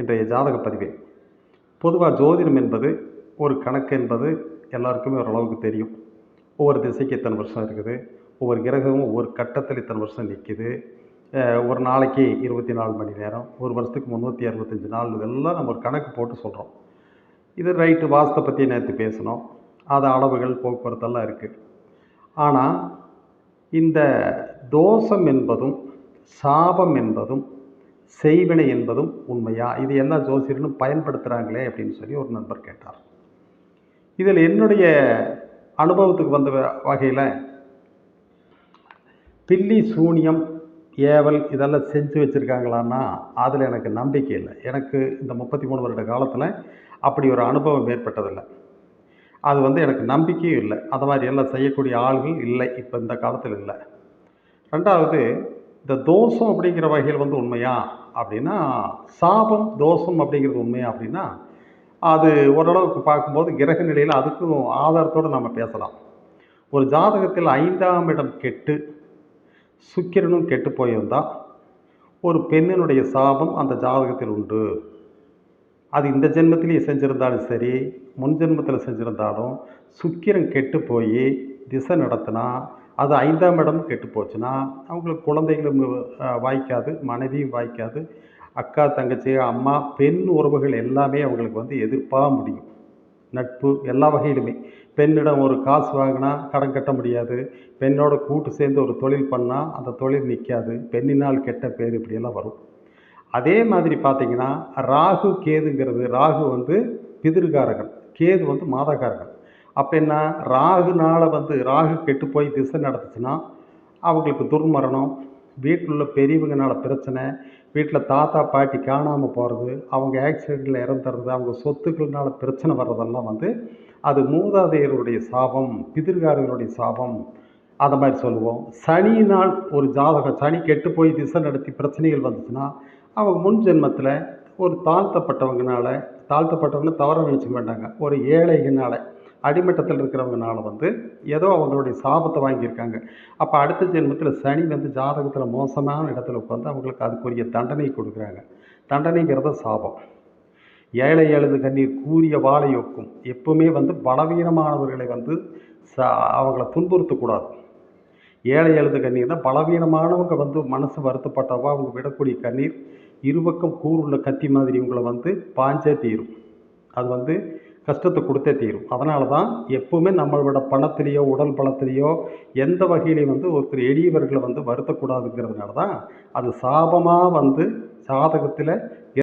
இன்றைய ஜாதக பதிவு. பொதுவாக ஜோதிடம் என்பது ஒரு கணக்கு என்பது எல்லாருக்குமே ஓரளவுக்கு தெரியும். ஒவ்வொரு திசைக்கு இத்தனை வருஷம் இருக்குது? ஒவ்வொரு கிரகமும் ஒவ்வொரு கட்டத்தில் இத்தனை வருஷம் நிற்கிது ஒரு நாளைக்கு இருபத்தி நாலு மணி நேரம் ஒரு வருஷத்துக்கு முந்நூற்றி அறுபத்தஞ்சு நாள் இதெல்லாம் நம்ம ஒரு கணக்கு போட்டு சொல்கிறோம் இது ரைட்டு வாஸ்தை பற்றி நேற்று பேசணும் அது அளவுகள் போக்குவரத்தெல்லாம் இருக்குது ஆனால் இந்த தோஷம் என்பதும் சாபம் என்பதும் செய்வினை என்பதும் உண்மையா? இது என்ன ஜோசியர்னு பயன்படுத்துகிறாங்களே அப்படின்னு சொல்லி ஒரு நண்பர் கேட்டார். இதில் என்னுடைய அனுபவத்துக்கு வந்த வகையில் பில்லி சூனியம் ஏவல் இதெல்லாம் செஞ்சு வச்சுருக்காங்களான்னா அதில் எனக்கு நம்பிக்கை இல்லை. எனக்கு இந்த முப்பத்தி மூணு வருட காலத்தில் அப்படி ஒரு அனுபவம் ஏற்பட்டதில்லை. அது வந்து எனக்கு நம்பிக்கையும் இல்லை. அது மாதிரி எல்லாம் செய்யக்கூடிய ஆள்கள் இல்லை. இப்போ இந்த காலத்தில் இல்லை. ரெண்டாவது இந்த தோஷம் அப்படிங்கிற வகையில் வந்து உண்மையா? அப்படின்னா சாபம் தோஷம் அப்படிங்கிறது உண்மையா அப்படின்னா அது ஓரளவுக்கு பார்க்கும்போது கிரக நிலையில் அதுக்கும் ஆதாரத்தோடு நம்ம பேசலாம். ஒரு ஜாதகத்தில் ஐந்தாம் இடம் கெட்டு சுக்கிரனும் கெட்டு போயிருந்தால் ஒரு பெண்ணினுடைய சாபம் அந்த ஜாதகத்தில் உண்டு. அது இந்த ஜென்மத்திலேயே செஞ்சுருந்தாலும் சரி முன் ஜென்மத்தில் செஞ்சுருந்தாலும் சுக்கிரன் கெட்டு போய் திசை நடத்தினா அது ஐந்தாம் இடம் கெட்டு போச்சுன்னா அவங்களுக்கு குழந்தைகளும் வாய்க்காது மனைவியும் வாய்க்காது அக்கா தங்கச்சி அம்மா பெண் உறவுகள் எல்லாமே அவங்களுக்கு வந்து எதிர்ப்பாக முடியும். நட்பு எல்லா வகையிலுமே. பெண்ணிடம் ஒரு காசு வாங்கினா கடன் கட்ட முடியாது. பெண்ணோட கூட்டு சேர்ந்து ஒரு தொழில் பண்ணால் அந்த தொழில் நிற்காது பெண்ணினால் கெட்ட பேர் இப்படியெல்லாம் வரும். அதே மாதிரி பார்த்தீங்கன்னா ராகு கேதுங்கிறது ராகு வந்து பிதிர்காரகன் கேது வந்து மாதகாரகன். அப்போ என்ன ராகுனால் வந்து ராகு கெட்டு போய் திசை நடத்துச்சுன்னா அவங்களுக்கு துர்மரணம் வீட்டில் உள்ள பெரியவங்கனால பிரச்சனை வீட்டில் தாத்தா பாட்டி காணாமல் போகிறது அவங்க ஆக்சிடெண்ட்டில் இறந்துறது அவங்க சொத்துக்கள்னால பிரச்சனை வர்றதெல்லாம் வந்து அது மூதாதையருடைய சாபம் பிதிர்காரர்களுடைய சாபம் அதை மாதிரி சொல்லுவோம். சனியினால் ஒரு ஜாதகம் சனி கெட்டு போய் திசை நடத்தி பிரச்சனைகள் வந்துச்சுன்னா அவங்க முன் ஜென்மத்தில் ஒரு தாழ்த்தப்பட்டவங்கனால தாழ்த்தப்பட்டவங்க தவறாக நினச்சிக்க மாட்டாங்க. ஒரு ஏழைகனால அடிமட்டத்தில் இருக்கிறவங்கனால வந்து ஏதோ அவங்களுடைய சாபத்தை வாங்கியிருக்காங்க. அப்போ அடுத்த ஜென்மத்தில் சனி வந்து ஜாதகத்தில் மோசமான இடத்துல உட்காந்து அவங்களுக்கு அதுக்குரிய தண்டனை கொடுக்குறாங்க. தண்டனைங்கிறத சாபம். ஏழை எழுது கண்ணீர் கூறிய வாழை ஒக்கும். எப்பவுமே வந்து பலவீனமானவர்களை வந்து ச அவங்கள துன்புறுத்தக்கூடாது. ஏழை எழுது கண்ணீர்னா பலவீனமானவங்க வந்து மனசு வருத்தப்பட்டவா அவங்க விடக்கூடிய கண்ணீர் இருபக்கம் கூறுள்ள கத்தி மாதிரி இவங்களை வந்து பாஞ்சே தீரும். அது வந்து கஷ்டத்தை கொடுத்தே தீரும். அதனால தான் எப்பவுமே நம்மளோட பணத்திலேயோ உடல் பலத்திலேயோ எந்த வகையிலையும் வந்து ஒருத்தர் எளியவர்களை வந்து வருத்தக்கூடாதுங்கிறதுனால தான் அது சாபமாக வந்து ஜாதகத்தில்